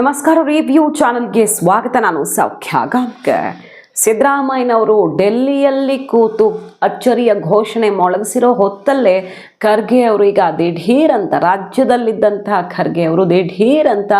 ನಮಸ್ಕಾರ ರಿವ್ಯೂ ಚಾನೆಲ್ಗೆ ಸ್ವಾಗತ. ನಾನು ಸೌಖ್ಯ ಗಾಂಕರ್ ಸಿದ್ದರಾಮಯ್ಯನವರು ಡೆಲ್ಲಿಯಲ್ಲಿ ಕೂತು ಅಚ್ಚರಿಯ ಘೋಷಣೆ ಮೊಳಗಿಸಿರೋ ಹೊತ್ತಲ್ಲೇ ಖರ್ಗೆ ಅವರು ಈಗ ದಿಢೀರ್ ಅಂತ ರಾಜ್ಯದಲ್ಲಿದ್ದಂತಹ ಖರ್ಗೆ ಅವರು ದಿಢೀರ್ ಅಂತ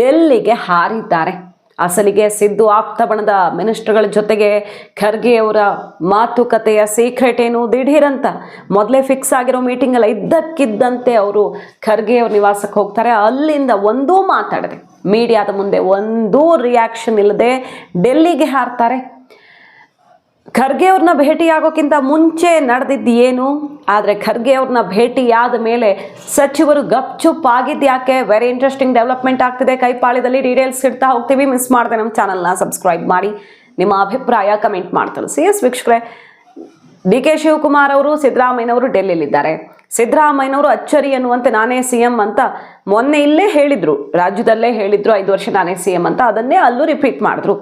ಡೆಲ್ಲಿಗೆ ಹಾರಿದ್ದಾರೆ. ಅಸಲಿಗೆ ಸಿದ್ದು ಆಪ್ತ ಬಣದ ಮಿನಿಸ್ಟರ್ಗಳ ಜೊತೆಗೆ ಖರ್ಗೆ ಅವರ ಮಾತುಕತೆಯ ಸೀಕ್ರೆಟ್ ಏನು ದಿಢೀರಂತ? ಮೊದಲೇ ಫಿಕ್ಸ್ ಆಗಿರೋ ಮೀಟಿಂಗ್ ಎಲ್ಲ ಇದ್ದಕ್ಕಿದ್ದಂತೆ ಅವರು ಖರ್ಗೆಯವ್ರ ನಿವಾಸಕ್ಕೆ ಹೋಗ್ತಾರೆ. ಅಲ್ಲಿಂದ ಒಂದೂ ಮಾತಾಡದೆ ಮೀಡಿಯಾದ ಮುಂದೆ ಒಂದೂ ರಿಯಾಕ್ಷನ್ ಇಲ್ಲದೆ ಡೆಲ್ಲಿಗೆ ಹಾರ್ತಾರೆ. ಖರ್ಗೆ ಅವ್ರನ್ನ ಭೇಟಿಯಾಗೋಕ್ಕಿಂತ ಮುಂಚೆ ನಡೆದಿದ್ದು ಏನು? ಆದರೆ ಖರ್ಗೆ ಅವ್ರನ್ನ ಭೇಟಿಯಾದ ಮೇಲೆ ಸಚಿವರು ಗಪ್ಚುಪ್ ಆಗಿದ್ದು ಯಾಕೆ? ವೆರಿ ಇಂಟ್ರೆಸ್ಟಿಂಗ್ ಡೆವಲಪ್ಮೆಂಟ್ ಆಗ್ತಿದೆ ಕೈಪಾಳಿದಲ್ಲಿ. ಡೀಟೇಲ್ಸ್ ಇಡ್ತಾ ಹೋಗ್ತೀವಿ. ಮಿಸ್ ಮಾಡಿದೆ ನಮ್ಮ ಚಾನಲ್ನ ಸಬ್ಸ್ಕ್ರೈಬ್ ಮಾಡಿ. ನಿಮ್ಮ ಅಭಿಪ್ರಾಯ ಕಮೆಂಟ್ ಮಾಡ್ತಾರೆ ಸಿ ಎಸ್ ವೀಕ್ಷಕರೇ, ಡಿ ಕೆ ಶಿವಕುಮಾರ್ ಅವರು ಸಿದ್ದರಾಮಯ್ಯನವರು ಡೆಲ್ಲಿಯಲ್ಲಿದ್ದಾರೆ. ಸಿದ್ದರಾಮಯ್ಯನವರು ಅಚ್ಚರಿ ಅನ್ನುವಂತೆ ನಾನೇ ಸಿ ಎಂ ಅಂತ ಮೊನ್ನೆ ಇಲ್ಲೇ ಹೇಳಿದರು. ರಾಜ್ಯದಲ್ಲೇ ಹೇಳಿದ್ರು. ಐದು ವರ್ಷ ನಾನೇ ಸಿ ಎಂ ಅಂತ. ಅದನ್ನೇ ಅಲ್ಲೂ ರಿಪೀಟ್ ಮಾಡಿದ್ರು.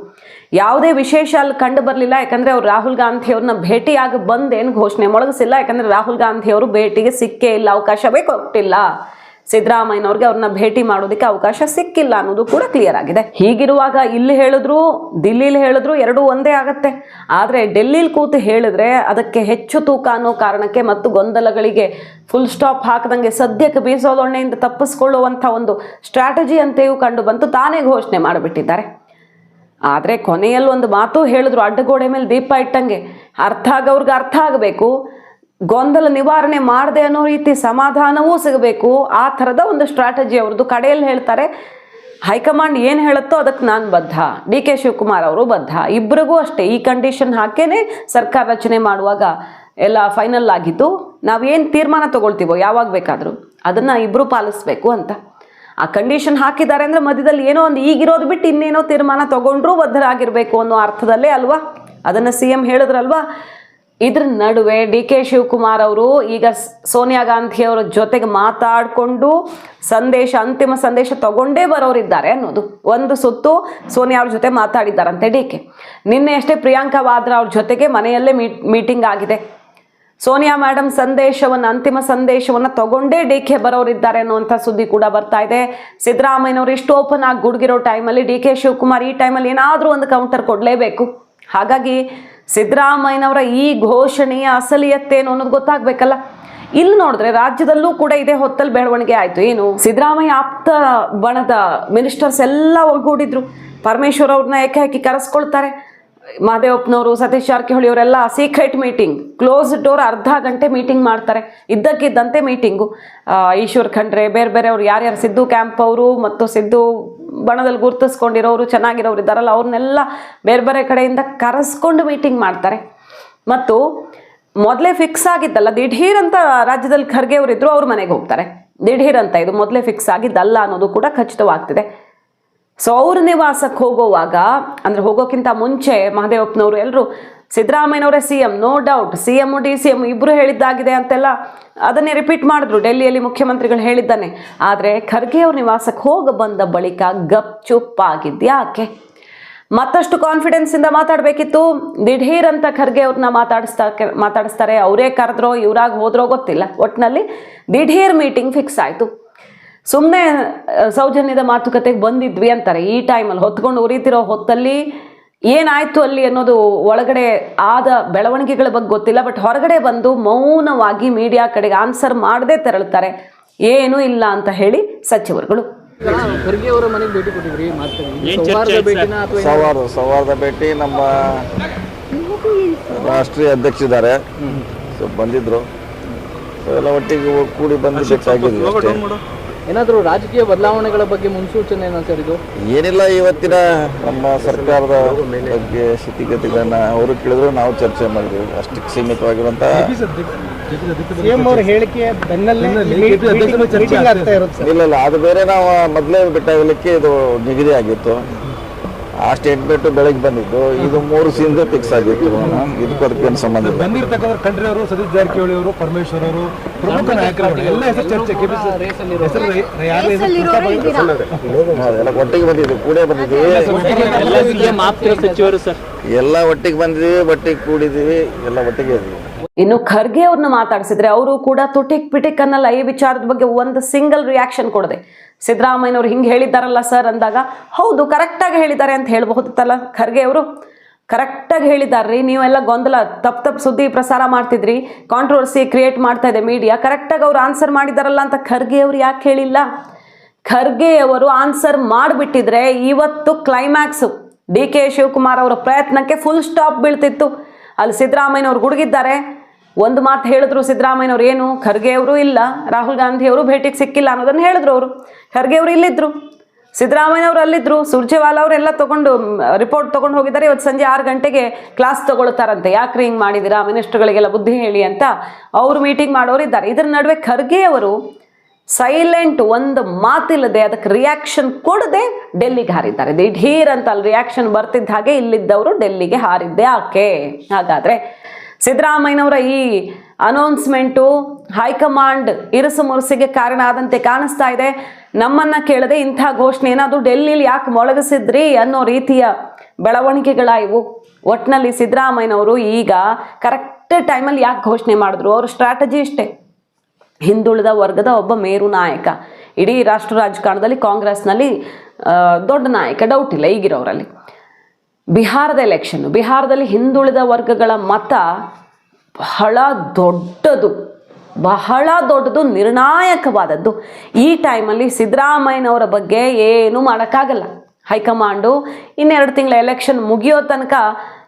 ಯಾವುದೇ ವಿಶೇಷ ಅಲ್ಲಿ ಕಂಡು ಬರಲಿಲ್ಲ. ಯಾಕಂದರೆ ಅವ್ರು ರಾಹುಲ್ ಗಾಂಧಿ ಅವ್ರನ್ನ ಭೇಟಿಯಾಗಿ ಬಂದೇನು ಘೋಷಣೆ ಮೊಳಗಿಸಿಲ್ಲ. ಯಾಕಂದರೆ ರಾಹುಲ್ ಗಾಂಧಿ ಅವರು ಭೇಟಿಗೆ ಸಿಕ್ಕೇ ಇಲ್ಲ ಅವಕಾಶವೇ ಕೊಟ್ಟಿಲ್ಲ ಸಿದ್ದರಾಮಯ್ಯನವ್ರಿಗೆ ಅವ್ರನ್ನ ಭೇಟಿ ಮಾಡೋದಕ್ಕೆ ಅವಕಾಶ ಸಿಕ್ಕಿಲ್ಲ ಅನ್ನೋದು ಕೂಡ ಕ್ಲಿಯರ್ ಆಗಿದೆ. ಹೀಗಿರುವಾಗ ಇಲ್ಲಿ ಹೇಳಿದ್ರು, ದಿಲ್ಲಿಲಿ ಹೇಳಿದ್ರು, ಎರಡೂ ಒಂದೇ ಆಗತ್ತೆ. ಆದರೆ ಡೆಲ್ಲಿಲಿ ಕೂತು ಹೇಳಿದ್ರೆ ಅದಕ್ಕೆ ಹೆಚ್ಚು ತೂಕ ಅನ್ನೋ ಕಾರಣಕ್ಕೆ ಮತ್ತು ಗೊಂದಲಗಳಿಗೆ ಫುಲ್ ಸ್ಟಾಪ್ ಹಾಕದಂಗೆ ಸದ್ಯಕ್ಕೆ ಬೀಸೋದೊಣ್ಣೆಯಿಂದ ತಪ್ಪಿಸ್ಕೊಳ್ಳುವಂಥ ಒಂದು ಸ್ಟ್ರಾಟಜಿ ಅಂತೆಯೂ ಕಂಡು ಬಂತು. ತಾನೇ ಘೋಷಣೆ ಮಾಡಿಬಿಟ್ಟಿದ್ದಾರೆ. ಆದರೆ ಕೊನೆಯಲ್ಲಿ ಒಂದು ಮಾತು ಹೇಳಿದ್ರು, ಅಡ್ಡಗೋಡೆ ಮೇಲೆ ದೀಪ ಇಟ್ಟಂಗೆ. ಅರ್ಥ ಆಗೋರ್ಗೆ ಅರ್ಥ ಆಗಬೇಕು. ಗೊಂದಲ ನಿವಾರಣೆ ಮಾಡದೆ ಅನ್ನೋ ರೀತಿ ಸಮಾಧಾನವೂ ಸಿಗಬೇಕು. ಆ ಥರದ ಒಂದು ಸ್ಟ್ರಾಟಜಿ ಅವ್ರದ್ದು ಕಡೆಯಲ್ಲಿ ಹೇಳ್ತಾರೆ. ಹೈಕಮಾಂಡ್ ಏನು ಹೇಳುತ್ತೋ ಅದಕ್ಕೆ ನಾನು ಬದ್ಧ. ಡಿ ಕೆ ಶಿವಕುಮಾರ್ ಅವರು ಬದ್ಧ. ಇಬ್ಬರಿಗೂ ಅಷ್ಟೇ. ಈ ಕಂಡೀಷನ್ ಹಾಕೇನೆ ಸರ್ಕಾರ ರಚನೆ ಮಾಡುವಾಗ ಎಲ್ಲ ಫೈನಲ್ ಆಗಿದ್ದು ನಾವೇನು ತೀರ್ಮಾನ ತಗೊಳ್ತೀವೋ ಯಾವಾಗ ಬೇಕಾದರೂ ಅದನ್ನು ಇಬ್ಬರು ಪಾಲಿಸ್ಬೇಕು ಅಂತ. ಆ ಕಂಡೀಷನ್ ಹಾಕಿದ್ದಾರೆ ಅಂದರೆ ಮಧ್ಯದಲ್ಲಿ ಏನೋ ಒಂದು ಈಗಿರೋದು ಬಿಟ್ಟು ಇನ್ನೇನೋ ತೀರ್ಮಾನ ತೊಗೊಂಡ್ರೂ ಬದ್ಧರಾಗಿರಬೇಕು ಅನ್ನೋ ಅರ್ಥದಲ್ಲೇ ಅಲ್ವಾ? ಅದನ್ನು ಸಿ ಎಂ ಹೇಳಿದ್ರಲ್ವಾ? ಇದ್ರ ನಡುವೆ ಡಿ ಕೆ ಶಿವಕುಮಾರ್ ಅವರು ಈಗ ಸೋನಿಯಾ ಗಾಂಧಿ ಅವರ ಜೊತೆಗೆ ಮಾತಾಡಿಕೊಂಡು ಸಂದೇಶ, ಅಂತಿಮ ಸಂದೇಶ ತಗೊಂಡೇ ಬರೋರಿದ್ದಾರೆ ಅನ್ನೋದು. ಒಂದು ಸುತ್ತು ಸೋನಿಯಾ ಅವ್ರ ಜೊತೆ ಮಾತಾಡಿದ್ದಾರಂತೆ ಡಿ ಕೆ ನಿನ್ನೆ ಅಷ್ಟೇ ಪ್ರಿಯಾಂಕಾ ವಾದ್ರಾ ಅವ್ರ ಜೊತೆಗೆ ಮನೆಯಲ್ಲೇ ಮೀಟ್ ಮೀಟಿಂಗ್ ಆಗಿದೆ. ಸೋನಿಯಾ ಮೇಡಮ್ ಸಂದೇಶವನ್ನು, ಅಂತಿಮ ಸಂದೇಶವನ್ನು ತಗೊಂಡೇ ಡಿ ಕೆ ಬರೋರಿದ್ದಾರೆ ಅನ್ನುವಂಥ ಸುದ್ದಿ ಕೂಡ ಬರ್ತಾ ಇದೆ. ಸಿದ್ದರಾಮಯ್ಯನವರು ಇಷ್ಟು ಓಪನ್ ಆಗಿ ಗುಡುಗಿರೋ ಟೈಮಲ್ಲಿ ಡಿ ಕೆ ಶಿವಕುಮಾರ್ ಈ ಟೈಮಲ್ಲಿ ಏನಾದರೂ ಒಂದು ಕೌಂಟರ್ ಕೊಡಲೇಬೇಕು. ಹಾಗಾಗಿ ಸಿದ್ದರಾಮಯ್ಯನವರ ಈ ಘೋಷಣೆಯ ಅಸಲಿಯತ್ತೇನು ಅನ್ನೋದು ಗೊತ್ತಾಗಬೇಕಲ್ಲ? ಇಲ್ಲಿ ನೋಡಿದ್ರೆ ರಾಜ್ಯದಲ್ಲೂ ಕೂಡ ಇದೇ ಹೊತ್ತಲ್ಲಿ ಬೆಳವಣಿಗೆ ಆಯಿತು. ಏನು, ಸಿದ್ದರಾಮಯ್ಯ ಆಪ್ತ ಬಣದ ಮಿನಿಸ್ಟರ್ಸ್ ಎಲ್ಲ ಒಗ್ಗೂಡಿದ್ರು. ಪರಮೇಶ್ವರ್ ಅವ್ರನ್ನ ಏಕೆ ಹಾಕಿ ಕರೆಸ್ಕೊಳ್ತಾರೆ? ಮಹದೇವಪ್ಪನವರು ಸತೀಶ್ ಜಾರಕಿಹೊಳಿ ಅವರೆಲ್ಲ ಸೀಕ್ರೆಟ್ ಮೀಟಿಂಗ್ ಕ್ಲೋಸ್ ಡೋರ್ ಅರ್ಧ ಗಂಟೆ ಮೀಟಿಂಗ್ ಮಾಡ್ತಾರೆ. ಇದ್ದಕ್ಕಿದ್ದಂತೆ ಮೀಟಿಂಗು ಈಶ್ವರ್ ಖಂಡ್ರೆ, ಬೇರೆ ಬೇರೆ ಅವ್ರು ಯಾರ್ಯಾರು ಸಿದ್ದು ಕ್ಯಾಂಪ್ ಅವರು ಮತ್ತು ಸಿದ್ದು ಬಣದಲ್ಲಿ ಗುರುತಿಸ್ಕೊಂಡಿರೋರು, ಚೆನ್ನಾಗಿರೋರು ಇದ್ದಾರಲ್ಲ, ಅವ್ರನ್ನೆಲ್ಲ ಬೇರೆ ಬೇರೆ ಕಡೆಯಿಂದ ಕರೆಸ್ಕೊಂಡು ಮೀಟಿಂಗ್ ಮಾಡ್ತಾರೆ. ಮತ್ತು ಮೊದಲೇ ಫಿಕ್ಸ್ ಆಗಿದ್ದಲ್ಲ, ದಿಢೀರ್ ಅಂತ ರಾಜ್ಯದಲ್ಲಿ ಖರ್ಗೆ ಅವರಿದ್ದರು ಅವ್ರ ಮನೆಗೆ ಹೋಗ್ತಾರೆ. ದಿಢೀರ್ ಅಂತ ಇದು ಮೊದಲೇ ಫಿಕ್ಸ್ ಆಗಿದ್ದಲ್ಲ ಅನ್ನೋದು ಕೂಡ ಖಚಿತವಾಗ್ತಿದೆ. ಸೊ ಅವ್ರ ನಿವಾಸಕ್ಕೆ ಹೋಗೋವಾಗ, ಅಂದ್ರೆ ಹೋಗೋಕ್ಕಿಂತ ಮುಂಚೆ ಮಹದೇವಪ್ಪನವರು ಎಲ್ಲರೂ ಸಿದ್ದರಾಮಯ್ಯನವರೇ C M no doubt C M D C M ಇಬ್ಬರು ಹೇಳಿದ್ದಾಗಿದೆ ಅಂತೆಲ್ಲ ಅದನ್ನೇ ರಿಪೀಟ್ ಮಾಡಿದ್ರು. ಡೆಲ್ಲಿಯಲ್ಲಿ ಮುಖ್ಯಮಂತ್ರಿಗಳು ಹೇಳಿದ್ದಾನೆ. ಆದರೆ ಖರ್ಗೆ ಅವ್ರ ನಿವಾಸಕ್ಕೆ ಹೋಗ ಬಂದ ಬಳಿಕ ಗಪ್ ಚುಪ್ ಆಗಿದ್ಯಾಕೆ ಮತ್ತಷ್ಟು ಕಾನ್ಫಿಡೆನ್ಸ್ ಇಂದ ಮಾತಾಡಬೇಕಿತ್ತು. ದಿಢೀರ್ ಅಂತ ಖರ್ಗೆ ಅವ್ರನ್ನ ಮಾತಾಡಿಸ್ತಾ ಮಾತಾಡಿಸ್ತಾರೆ. ಅವರೇ ಕರೆದ್ರೋ, ಇವ್ರಾಗ ಹೋದ್ರೋ ಗೊತ್ತಿಲ್ಲ. ಒಟ್ಟಿನಲ್ಲಿ ದಿಢೀರ್ ಮೀಟಿಂಗ್ ಫಿಕ್ಸ್ ಆಯಿತು. ಸುಮ್ಮನೆ ಸೌಜನ್ಯದ ಮಾತುಕತೆಗೆ ಬಂದಿದ್ವಿ ಅಂತಾರೆ. ಈ ಟೈಮಲ್ಲಿ ಹೊತ್ಕೊಂಡು ಉರಿತಿರೋ ಹೊತ್ತಲ್ಲಿ ಏನಾಯ್ತು ಅಲ್ಲಿ ಅನ್ನೋದು ಒಳಗಡೆ ಆದ ಬೆಳವಣಿಗೆಗಳ ಬಗ್ಗೆ ಗೊತ್ತಿಲ್ಲ. ಬಟ್ ಹೊರಗಡೆ ಬಂದು ಮೌನವಾಗಿ ಮೀಡಿಯಾ ಕಡೆಗೆ ಆನ್ಸರ್ ಮಾಡದೆ ತೆರಳುತ್ತಾರೆ ಏನೂ ಇಲ್ಲ ಅಂತ ಹೇಳಿ ಸಚಿವರುಗಳು. ಸೌಹಾರ್ದ ಭೇಟಿನ ಅಥವಾ ಸವಾರು ಭೇಟಿ ನಮ್ಮ ರಾಷ್ಟ್ರೀಯ ಅಧ್ಯಕ್ಷರಿದ್ದಾರೆ ಇದ್ದಾರೆ. ಬಂದಿದ್ರು. ಎಲ್ಲ ಒಟ್ಟಿಗೆ ಕೂಡಿ ಬಂದು ಏನಾದರೂ ರಾಜಕೀಯ ಬದಲಾವಣೆಗಳ ಬಗ್ಗೆ ಮುನ್ಸೂಚನೆ ಏನೋ ಸರ್ ಇದು ಏನಿಲ್ಲ ಇವತ್ತಿನ ನಮ್ಮ ಸರ್ಕಾರದ ಬಗ್ಗೆ ಸ್ಥಿತಿಗತಿಗಳನ್ನ ಅವರು ಕೇಳಿದ್ರು ನಾವು ಚರ್ಚೆ ಮಾಡಿದ್ವಿ. ಅಷ್ಟಕ್ಕೆ ಸೀಮಿತವಾಗಿರುವಂತ ಸಿಎಂ ಅವರ ಹೇಳಿಕೆ ಇಲ್ಲ ಇಲ್ಲ ಅದು ಬೇರೆ ನಾವು ಮೊದಲೇ ಬಿಟ್ಟಾಗಲಿಕ್ಕೆ ಇದು ನಿಗದಿ ಆಗಿತ್ತು. ಆ ಸ್ಟೇಟ್ಮೆಂಟ್ ಬೆಳಗ್ಗೆ ಬಂದಿದ್ದು. ಇದು ಮೂರು ಸೀನ್ ಫಿಕ್ಸ್ ಆಗಿತ್ತು. ಇದಕ್ಕೂ ಅದಕ್ಕೇನು ಸಂಬಂಧ ಬಂದಿರತಕ್ಕಂಥ ಕಂಡ್ರಿ ಖಂಡ್ರೆ ಅವರು ಸತೀಶ್ ಜಾರಕಿಹೊಳಿ ಅವರು ಪರಮೇಶ್ವರ್ ಅವರು ಪ್ರಮುಖ ನಾಯಕರು ಎಲ್ಲ ಹೆಸರು ಚರ್ಚೆ ಒಟ್ಟಿಗೆ ಕೂಡೇ ಬಂದಿದ್ದೀವಿ. ಸಚಿವರು ಸರ್. ಎಲ್ಲ ಒಟ್ಟಿಗೆ ಬಂದಿದ್ದೀವಿ ಒಟ್ಟಿಗೆ ಕೂಡಿದ್ದೀವಿ ಎಲ್ಲ ಒಟ್ಟಿಗೆ ಇದ್ದೀವಿ. ಇನ್ನು ಖರ್ಗೆ ಅವ್ರನ್ನ ಮಾತಾಡಿಸಿದ್ರೆ ಅವರು ಕೂಡ ತುಟಿಕ್ ಪಿಟಿಕ್ ಅನ್ನಲ್ಲ ಈ ವಿಚಾರದ ಬಗ್ಗೆ ಒಂದು ಸಿಂಗಲ್ ರಿಯಾಕ್ಷನ್ ಕೊಡದೆ. ಸಿದ್ದರಾಮಯ್ಯನವ್ರು ಹಿಂಗೆ ಹೇಳಿದ್ದಾರಲ್ಲ ಸರ್ ಅಂದಾಗ ಹೌದು ಕರೆಕ್ಟಾಗಿ ಹೇಳಿದ್ದಾರೆ ಅಂತ ಹೇಳ್ಬಹುದಿತ್ತಲ್ಲ ಖರ್ಗೆ ಅವರು? ಕರೆಕ್ಟಾಗಿ ಹೇಳಿದಾರ್ರಿ, ನೀವೆಲ್ಲ ಗೊಂದಲ, ತಪ್ಪು ತಪ್ಪು ಸುದ್ದಿ ಪ್ರಸಾರ ಮಾಡ್ತಿದ್ರಿ ಕಾಂಟ್ರವರ್ಸಿ ಕ್ರಿಯೇಟ್ ಮಾಡ್ತಾ ಇದೆ ಮೀಡಿಯಾ ಕರೆಕ್ಟಾಗಿ ಅವ್ರು ಆನ್ಸರ್ ಮಾಡಿದಾರಲ್ಲ ಅಂತ ಖರ್ಗೆ ಅವ್ರು ಯಾಕೆ ಹೇಳಿಲ್ಲ? ಖರ್ಗೆಯವರು ಆನ್ಸರ್ ಮಾಡಿಬಿಟ್ಟಿದ್ರೆ ಇವತ್ತು ಕ್ಲೈಮ್ಯಾಕ್ಸು ಡಿ ಕೆ ಶಿವಕುಮಾರ್ ಅವರ ಪ್ರಯತ್ನಕ್ಕೆ ಫುಲ್ ಸ್ಟಾಪ್ ಬೀಳ್ತಿತ್ತು. ಅಲ್ಲಿ ಸಿದ್ದರಾಮಯ್ಯನವ್ರು ಗುಡುಗಿದ್ದಾರೆ. ಒಂದು ಮಾತು ಹೇಳಿದ್ರು ಸಿದ್ದರಾಮಯ್ಯನವ್ರು ಏನು? ಖರ್ಗೆ ಅವರು ಇಲ್ಲ, ರಾಹುಲ್ ಗಾಂಧಿ ಅವರು ಭೇಟಿಗೆ ಸಿಕ್ಕಿಲ್ಲ ಅನ್ನೋದನ್ನು ಹೇಳಿದ್ರು ಅವರು. ಖರ್ಗೆ ಅವರು ಇಲ್ಲಿದ್ರು ಸಿದ್ದರಾಮಯ್ಯನವರು ಅಲ್ಲಿದ್ರು ಸುರ್ಜೇವಾಲಾ ಅವರೆಲ್ಲ ತಗೊಂಡು ರಿಪೋರ್ಟ್ ತಗೊಂಡು ಹೋಗಿದ್ದಾರೆ. ಇವತ್ತು ಸಂಜೆ ಆರು ಗಂಟೆಗೆ ಕ್ಲಾಸ್ ತಗೊಳ್ತಾರಂತೆ. ಯಾಕ್ರಿ ಹಿಂಗೆ ಮಾಡಿದ್ದೀರಾ? ಮಿನಿಸ್ಟರ್ಗಳಿಗೆಲ್ಲ ಬುದ್ಧಿ ಹೇಳಿ ಅಂತ ಅವರು ಮೀಟಿಂಗ್ ಮಾಡೋರು ಇದ್ದಾರೆ ಇದರ ನಡುವೆ ಖರ್ಗೆ ಅವರು ಸೈಲೆಂಟ್ ಒಂದು ಮಾತಿಲ್ಲದೆ ಅದಕ್ಕೆ ರಿಯಾಕ್ಷನ್ ಕೊಡದೆ ಡೆಲ್ಲಿಗೆ ಹಾರಿದ್ದಾರೆ. ದಿಢೀರ್ ಅಂತ ಅಲ್ಲಿ ರಿಯಾಕ್ಷನ್ ಬರ್ತಿದ್ದ ಹಾಗೆ ಇಲ್ಲಿದ್ದವರು ಡೆಲ್ಲಿಗೆ ಹಾರಿದ್ದೆ. ಆಕೆ ಹಾಗಾದ್ರೆ ಸಿದ್ದರಾಮಯ್ಯನವರ ಈ ಅನೌನ್ಸ್ಮೆಂಟು ಹೈಕಮಾಂಡ್ ಇರಸು ಮುರುಸಿಗೆ ಕಾರಣ ಆದಂತೆ ಕಾಣಿಸ್ತಾ ಇದೆ. ನಮ್ಮನ್ನ ಕೇಳದೆ ಇಂಥ ಘೋಷಣೆ ಏನಾದ್ರು ಡೆಲ್ಲಿಲಿ ಯಾಕೆ ಮೊಳಗಿಸಿದ್ರಿ ಅನ್ನೋ ರೀತಿಯ ಬೆಳವಣಿಗೆಗಳಾಯಿವು. ಒಟ್ಟಿನಲ್ಲಿ ಸಿದ್ದರಾಮಯ್ಯನವರು ಈಗ ಕರೆಕ್ಟ್ ಟೈಮಲ್ಲಿ ಯಾಕೆ ಘೋಷಣೆ ಮಾಡಿದ್ರು? ಅವ್ರ ಸ್ಟ್ರಾಟಜಿ ಇಷ್ಟೇ. ಹಿಂದುಳಿದ ವರ್ಗದ ಒಬ್ಬ ಮೇರು ನಾಯಕ. ಇಡೀ ರಾಷ್ಟ್ರ ರಾಜಕಾರಣದಲ್ಲಿ ಕಾಂಗ್ರೆಸ್ನಲ್ಲಿ ದೊಡ್ಡ ನಾಯಕ. ಡೌಟ್ ಇಲ್ಲ ಈಗಿರೋರಲ್ಲಿ. ಬಿಹಾರದ ಎಲೆಕ್ಷನ್ ಬಿಹಾರದಲ್ಲಿ ಹಿಂದುಳಿದ ವರ್ಗಗಳ ಮತ ಬಹಳ ದೊಡ್ಡದು ಬಹಳ ದೊಡ್ಡದು, ನಿರ್ಣಾಯಕವಾದದ್ದು. ಈ ಟೈಮಲ್ಲಿ ಸಿದ್ದರಾಮಯ್ಯನವರ ಬಗ್ಗೆ ಏನೂ ಮಾಡೋಕ್ಕಾಗಲ್ಲ. ಹೈಕಮಾಂಡು ಇನ್ನೆರಡು ತಿಂಗಳ ಎಲೆಕ್ಷನ್ ಮುಗಿಯೋ ತನಕ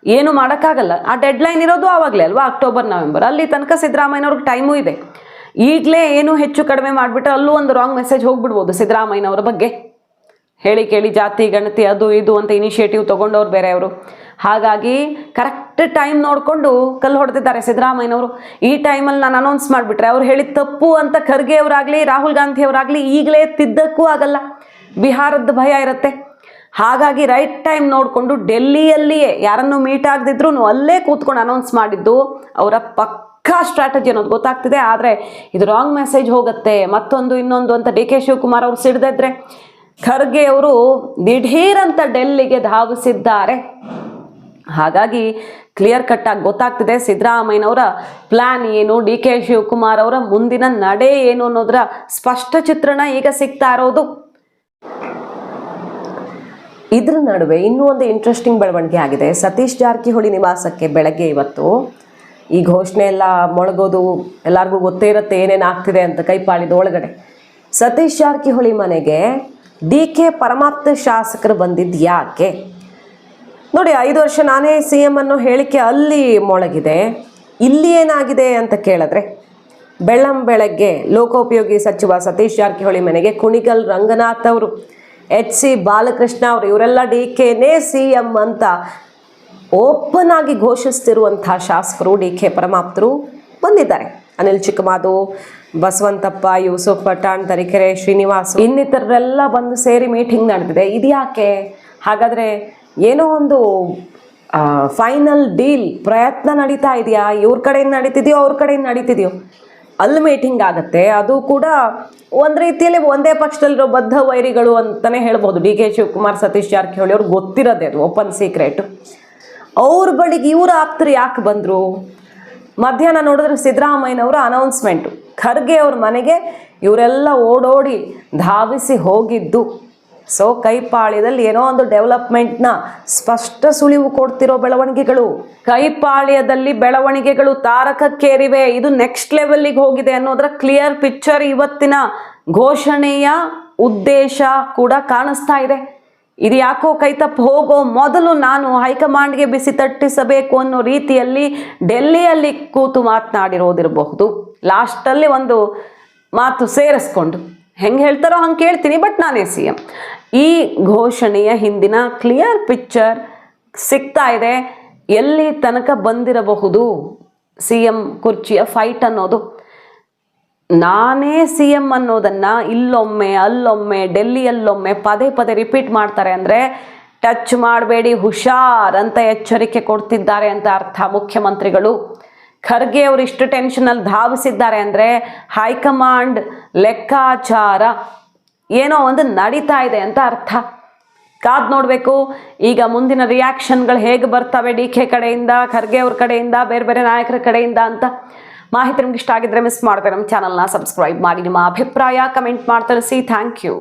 ಏನು ಮಾಡೋಕ್ಕಾಗಲ್ಲ. ಆ ಡೆಡ್ಲೈನ್ ಇರೋದು ಆವಾಗಲೇ ಅಲ್ವಾ? October, November. ಅಲ್ಲಿ ತನಕ ಸಿದ್ದರಾಮಯ್ಯನವ್ರಿಗೆ ಟೈಮು ಇದೆ. ಈಗಲೇ ಏನು ಹೆಚ್ಚು ಕಡಿಮೆ ಮಾಡಿಬಿಟ್ರೆ ಅಲ್ಲೂ ಒಂದು ರಾಂಗ್ ಮೆಸೇಜ್ ಹೋಗ್ಬಿಡ್ಬೋದು ಸಿದ್ದರಾಮಯ್ಯನವರ ಬಗ್ಗೆ. ಹೇಳಿ ಕೇಳಿ ಜಾತಿ, ಗಣತಿ, ಅದು, ಇದು ಅಂತ ಇನಿಷಿಯೇಟಿವ್ ತೊಗೊಂಡವ್ರು ಬೇರೆಯವರು. ಹಾಗಾಗಿ ಕರೆಕ್ಟ್ ಟೈಮ್ ನೋಡಿಕೊಂಡು ಕಲ್ಲು ಹೊಡೆದಿದ್ದಾರೆ ಸಿದ್ದರಾಮಯ್ಯನವರು. ಈ ಟೈಮಲ್ಲಿ ನಾನು ಅನೌನ್ಸ್ ಮಾಡಿಬಿಟ್ರೆ ಅವ್ರು ಹೇಳಿದ ತಪ್ಪು ಅಂತ ಖರ್ಗೆ ಅವರಾಗಲಿ, ರಾಹುಲ್ ಗಾಂಧಿ ಅವರಾಗಲಿ ಈಗಲೇ ತಿದ್ದಕ್ಕೂ ಆಗಲ್ಲ. ಬಿಹಾರದ ಭಯ ಇರುತ್ತೆ. ಹಾಗಾಗಿ ರೈಟ್ ಟೈಮ್ ನೋಡಿಕೊಂಡು ಡೆಲ್ಲಿಯಲ್ಲಿಯೇ ಯಾರನ್ನು ಮೀಟ್ ಆಗದಿದ್ರು ಅಲ್ಲೇ ಕೂತ್ಕೊಂಡು ಅನೌನ್ಸ್ ಮಾಡಿದ್ದು ಅವರ ಪಕ್ಕಾ ಸ್ಟ್ರಾಟಜಿ ಅನ್ನೋದು ಗೊತ್ತಾಗ್ತಿದೆ. ಆದರೆ ಇದು ರಾಂಗ್ ಮೆಸೇಜ್ ಹೋಗುತ್ತೆ. ಮತ್ತೊಂದು, ಇನ್ನೊಂದು ಅಂತ ಡಿ ಕೆ ಶಿವಕುಮಾರ್ ಅವರು ಸಿಡ್ದಿದ್ರೆ ಖರ್ಗೆ ಅವರು ದಿಢೀರ್ ಅಂತ ಡೆಲ್ಲಿಗೆ ಧಾವಿಸಿದ್ದಾರೆ. ಹಾಗಾಗಿ ಕ್ಲಿಯರ್ ಕಟ್ ಆಗಿ ಗೊತ್ತಾಗ್ತಿದೆ ಸಿದ್ದರಾಮಯ್ಯನವರ ಪ್ಲಾನ್ ಏನು, ಡಿ ಕೆ ಶಿವಕುಮಾರ್ ಅವರ ಮುಂದಿನ ನಡೆ ಏನು ಅನ್ನೋದರ ಸ್ಪಷ್ಟ ಚಿತ್ರಣ ಈಗ ಸಿಗ್ತಾ ಇರೋದು. ಇದ್ರ ನಡುವೆ ಇನ್ನೂ ಒಂದು ಇಂಟ್ರೆಸ್ಟಿಂಗ್ ಬೆಳವಣಿಗೆ ಆಗಿದೆ. ಸತೀಶ್ ಜಾರಕಿಹೊಳಿ ನಿವಾಸಕ್ಕೆ ಬೆಳಗ್ಗೆ ಇವತ್ತು. ಈ ಘೋಷಣೆ ಎಲ್ಲ ಮೊಳಗೋದು ಎಲ್ಲರಿಗೂ ಗೊತ್ತೇ ಇರುತ್ತೆ ಏನೇನು ಆಗ್ತಿದೆ ಅಂತ ಕೈಪಾಳಿದ ಒಳಗಡೆ. ಸತೀಶ್ ಜಾರಕಿಹೊಳಿ ಮನೆಗೆ ಡಿ ಕೆ ಪರಮಾಪ್ತ ಶಾಸಕರು ಬಂದಿದ್ದು ಯಾಕೆ? ನೋಡಿ, ಐದು ವರ್ಷ ನಾನೇ ಸಿ ಎಂ ಅನ್ನೋ ಹೇಳಿಕೆ ಅಲ್ಲಿ ಮೊಳಗಿದೆ. ಇಲ್ಲಿ ಏನಾಗಿದೆ ಅಂತ ಕೇಳಿದ್ರೆ, ಬೆಳ್ಳಂ ಬೆಳಗ್ಗೆ ಲೋಕೋಪಯೋಗಿ ಸಚಿವ ಸತೀಶ್ ಜಾರಕಿಹೊಳಿ ಮನೆಗೆ ಕುಣಿಗಲ್ ರಂಗನಾಥ್ ಅವರು, ಎಚ್ ಸಿ ಬಾಲಕೃಷ್ಣ ಅವರು, ಇವರೆಲ್ಲ ಡಿ ಕೆನೇ ಸಿ ಎಂ ಅಂತ ಓಪನ್ ಆಗಿ ಘೋಷಿಸ್ತಿರುವಂಥ ಶಾಸಕರು ಡಿ ಕೆ ಪರಮಾಪ್ತರು ಬಂದಿದ್ದಾರೆ. ಅನಿಲ್ ಚಿಕ್ಕಮಾದು, ಬಸವಂತಪ್ಪ, ಯೂಸುಫ್ ಪಠಾಣ್, ತರೀಕೆರೆ ಶ್ರೀನಿವಾಸ್, ಇನ್ನಿತರರೆಲ್ಲ ಬಂದು ಸೇರಿ ಮೀಟಿಂಗ್ ನಡೆದಿದೆ. ಇದ್ಯಾಕೆ? ಹಾಗಾದರೆ ಏನೋ ಒಂದು ಫೈನಲ್ ಡೀಲ್ ಪ್ರಯತ್ನ ನಡೀತಾ ಇದೆಯಾ? ಇವ್ರ ಕಡೆಯಿಂದ ನಡೀತಿದೆಯೋ, ಅವ್ರ ಕಡೆಯಿಂದ ನಡೀತಿದೆಯೋ? ಅಲ್ಲಿ ಮೀಟಿಂಗ್ ಆಗುತ್ತೆ. ಅದು ಕೂಡ ಒಂದು ರೀತಿಯಲ್ಲಿ ಒಂದೇ ಪಕ್ಷದಲ್ಲಿರೋ ಬದ್ಧ ವೈರಿಗಳು ಅಂತಲೇ ಹೇಳ್ಬೋದು. ಡಿ ಕೆ ಶಿವಕುಮಾರ್, ಸತೀಶ್ ಜಾರಕಿಹೊಳಿ ಅವ್ರಿಗೆ ಗೊತ್ತಿರೋದೇ ಅದು ಓಪನ್ ಸೀಕ್ರೆಟು ಅವ್ರ ಬಳಿಗೆ ಇವ್ರ ಆಪ್ತರು ಯಾಕೆ ಬಂದರು? ಮಧ್ಯಾಹ್ನ ನೋಡಿದ್ರೆ ಸಿದ್ದರಾಮಯ್ಯನವರ ಅನೌನ್ಸ್ಮೆಂಟು ಖರ್ಗೆ ಅವ್ರ ಮನೆಗೆ ಇವರೆಲ್ಲ ಓಡೋಡಿ ಧಾವಿಸಿ ಹೋಗಿದ್ದು. ಸೊ ಕೈಪಾಳ್ಯದಲ್ಲಿ ಏನೋ ಒಂದು ಡೆವಲಪ್ಮೆಂಟ್ನ ಸ್ಪಷ್ಟ ಸುಳಿವು ಕೊಡ್ತಿರೋ ಬೆಳವಣಿಗೆಗಳು. ಕೈಪಾಳ್ಯದಲ್ಲಿ ಬೆಳವಣಿಗೆಗಳು ತಾರಕಕ್ಕೇರಿವೆ. ಇದು ನೆಕ್ಸ್ಟ್ ಲೆವೆಲ್ಲಿಗೆ ಹೋಗಿದೆ ಅನ್ನೋದರ ಕ್ಲಿಯರ್ ಪಿಕ್ಚರ್ ಇವತ್ತಿನ ಘೋಷಣೆಯ ಉದ್ದೇಶ ಕೂಡ ಕಾಣಿಸ್ತಾ ಇದೆ. ಇದು ಯಾಕೋ ಕೈತಪ್ಪು ಹೋಗೋ ಮೊದಲು ನಾನು ಹೈಕಮಾಂಡ್ಗೆ ಬಿಸಿ ತಟ್ಟಿಸಬೇಕು ಅನ್ನೋ ರೀತಿಯಲ್ಲಿ ಡೆಲ್ಲಿಯಲ್ಲಿ ಕೂತು ಮಾತನಾಡಿರೋದಿರಬಹುದು. ಲಾಸ್ಟಲ್ಲಿ ಒಂದು ಮಾತು ಸೇರಿಸ್ಕೊಂಡು. ಹೆಂಗೆ ಹೇಳ್ತಾರೋ ಹಂಗೆ ಕೇಳ್ತೀನಿ, ಬಟ್ ನಾನೇ ಸಿ ಎಂ. ಈ ಘೋಷಣೆಯ ಹಿಂದಿನ ಕ್ಲಿಯರ್ ಪಿಕ್ಚರ್ ಸಿಗ್ತಾ ಇದೆ. ಎಲ್ಲಿ ತನಕ ಬಂದಿರಬಹುದು ಸಿ ಎಂ ಕುರ್ಚಿಯ ಫೈಟ್ ಅನ್ನೋದು? ನಾನೇ ಸಿ ಎಂ ಅನ್ನೋದನ್ನು ಇಲ್ಲೊಮ್ಮೆ, ಅಲ್ಲೊಮ್ಮೆ, ಡೆಲ್ಲಿಯಲ್ಲೊಮ್ಮೆ ಪದೇ ಪದೇ ರಿಪೀಟ್ ಮಾಡ್ತಾರೆ ಅಂದರೆ ಟಚ್ ಮಾಡಬೇಡಿ, ಹುಷಾರ್ ಅಂತ ಎಚ್ಚರಿಕೆ ಕೊಡ್ತಿದ್ದಾರೆ ಅಂತ ಅರ್ಥ ಮುಖ್ಯಮಂತ್ರಿಗಳು. ಖರ್ಗೆ ಅವರು ಇಷ್ಟು ಟೆನ್ಷನಲ್ಲಿ ಧಾವಿಸಿದ್ದಾರೆ ಅಂದರೆ ಹೈಕಮಾಂಡ್ ಲೆಕ್ಕಾಚಾರ ಏನೋ ಒಂದು ನಡೀತಾ ಇದೆ ಅಂತ ಅರ್ಥ. ಕಾದ್ ನೋಡಬೇಕು. ಈಗ ಮುಂದಿನ ರಿಯಾಕ್ಷನ್ಗಳು ಹೇಗೆ ಬರ್ತವೆ ಡಿ ಕೆ ಕಡೆಯಿಂದ, ಖರ್ಗೆ ಅವ್ರ ಕಡೆಯಿಂದ, ಬೇರೆ ಬೇರೆ ನಾಯಕರ ಕಡೆಯಿಂದ ಅಂತ ಮಾಹಿತಿ ನಿಮ್ಗೆ ಇಷ್ಟ ಆಗಿದ್ರೆ ಮಿಸ್ ಮಾಡ್ತಾರೆ ನಮ್ಮ ಚಾನಲ್ನ ಸಬ್ಸ್ಕ್ರೈಬ್ ಮಾಡಿ. ನಿಮ್ಮ ಅಭಿಪ್ರಾಯ ಕಮೆಂಟ್ ಮಾಡಿ ತಿಳಿಸಿ ಥ್ಯಾಂಕ್ ಯು